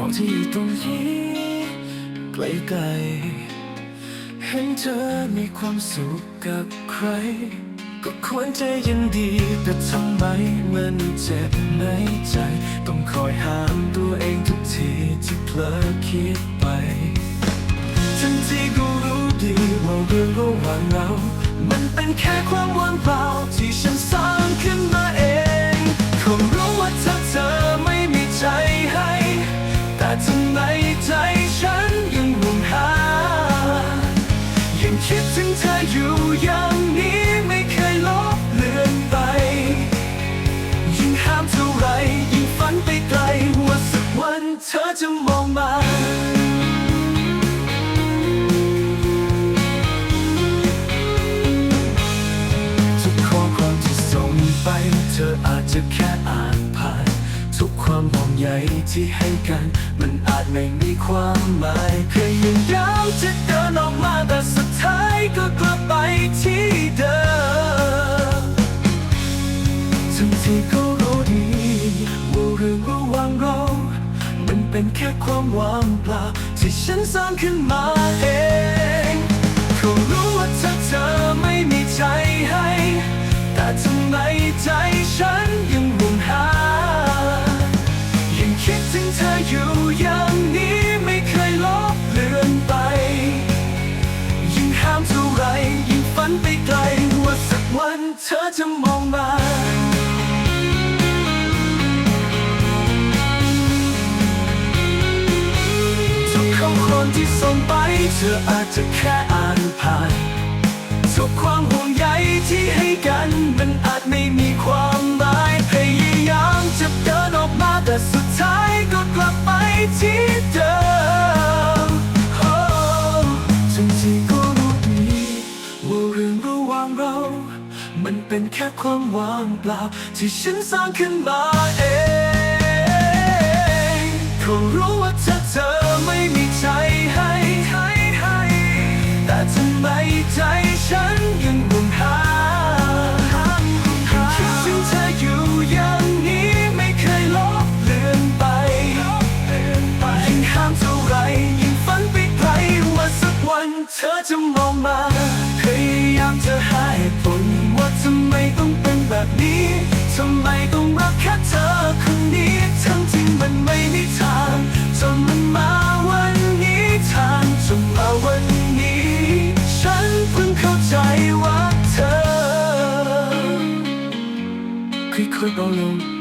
องที่อยู่ตรงนี้ ไกลๆเห็นเธอมีความสุขกับใคร ก็ควรใจยินดีแต่ทำไมมันเจ็บในใจ ต้องคอยห้ามตัวเองทุกทีที่เผลอคิดไปฉันที่ก็รู้ดีว่าเรื่องระหว่างเรา มันเป็นแค่ความว่างเปล่าที่ฉันสร้างขึ้นมาเอง เธออยู่อย่างนี้ไม่เคยลบเลือนไป ยิ่งห้ามเท่าไรยิ่งฝันไปไกลว่าสักวันเธอจะมองมาทุกข้อความที่ส่งไป เธออาจจะแค่อ่านผ่าน ทุกความห่วงใยที่ให้กัน มันอาจไม่มีความหมายพยายามจะเดินออกมาแต่ เป็นแค่ความว่างเปล่าที่ฉันสร้างขึ้นมาเอง ที่ส่งไป เธออาจจะแค่อ่านผ่านทุกความห่วงใยที่ให้กัน มันอาจไม่มีความหมายพยายามจะเดินออกมาแต่สุดท้ายก็กลับไปที่เดิมโอ้จริงๆก็รู้ดีว่าเรื่องระหว่างเรา มันเป็นแค่ความว่างเปล่า ที่ฉันสร้างขึ้นมาเองเขารู้ว่าถ้าเธอไม่มี ใจฉันยังห่วงหายังคิดถึงเธออยู่อย่างนี้ไม่เคยลบเลือนไปยิ่งห้ามเท่าไรยิ่งฝันไปไกลว่าสักวันเธอจะมองมาพยายามจะห ค่อ